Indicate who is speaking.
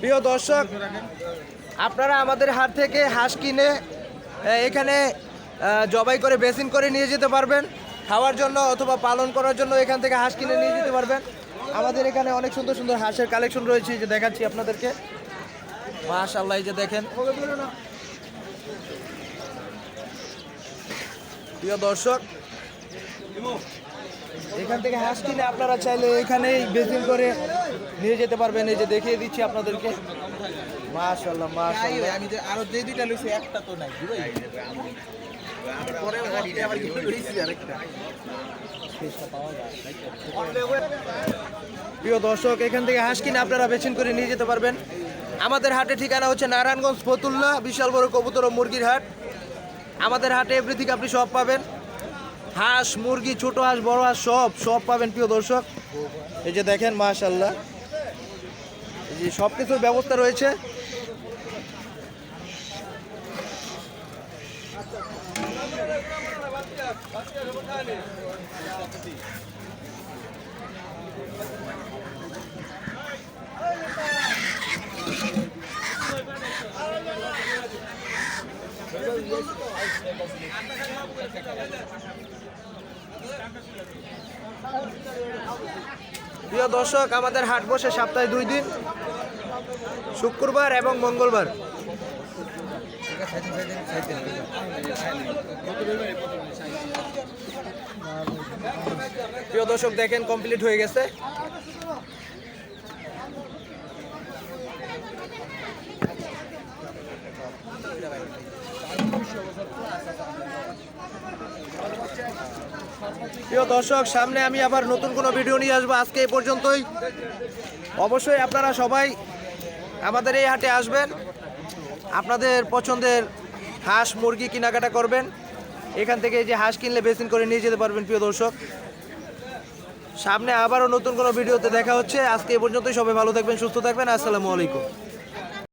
Speaker 1: প্রিয় দর্শক, আপনারা আমাদের হাট থেকে হাঁস কিনে এখানে জবাই করে বেসিন করে নিয়ে যেতে পারবেন। খাওয়ার জন্য অথবা পালন করার জন্য এখান থেকে হাঁস কিনে নিয়ে যেতে পারবেন। আমাদের এখানে অনেক সুন্দর সুন্দর হাঁসের কালেকশন রয়েছে যে দেখাচ্ছি আপনাদেরকে। মাশাল্লাহ এই যে দেখেন। প্রিয় দর্শক, এখান থেকে হাঁস কিনে আপনারা চাইলে এখানেই বেসিন করে নিয়ে যেতে পারবেন এই যে দেখিয়ে দিচ্ছি আপনাদেরকে। মাশাল্লাহ মাশাল্লাহ
Speaker 2: আমি যে আরও যে দুইটা লইছি একটা তো নাই
Speaker 1: প্রিয় দর্শক এখান থেকে হাঁস কিনে আপনারা বেছেন করে নিয়ে যেতে পারবেন। আমাদের হাটে ঠিকানা হচ্ছে নারায়ণগঞ্জ ফতুল্লা বিশাল বড় কবুতর ও মুরগির হাট। আমাদের হাটে এভরিথিং আপনি সব পাবেন। হাঁস মুরগি ছোট হাঁস বড় হাঁস সব সব পাবেন প্রিয় দর্শক। এই যে দেখেন মাশাল্লাহ যে সব কিছুর ব্যবস্থা রয়েছে। প্রিয় দর্শক আমাদের হাট বসে সপ্তাহে দুই দিন। শুক্রবার এবং মঙ্গলবার। প্রিয় দর্শক, দেখেন কমপ্লিট হয়ে গেছে। প্রিয় দর্শক, সামনে আমি আবার নতুন কোনো ভিডিও নিয়ে আসব। আজকে এই পর্যন্তই। অবশ্যই আপনারা সবাই আমাদের এই হাটে আসবেন, আপনাদের পছন্দের হাঁস, মুরগি কেনাকাটা করবেন। এখান থেকে যে হাঁস কিনলে বেসিন করে নিয়ে যেতে পারবেন, প্রিয় দর্শক। সামনে আবারও নতুন কোনো ভিডিওতে দেখা হচ্ছে। আজকে এ পর্যন্তই, সবাই ভালো থাকবেন, সুস্থ থাকবেন। আসসালামু আলাইকুম।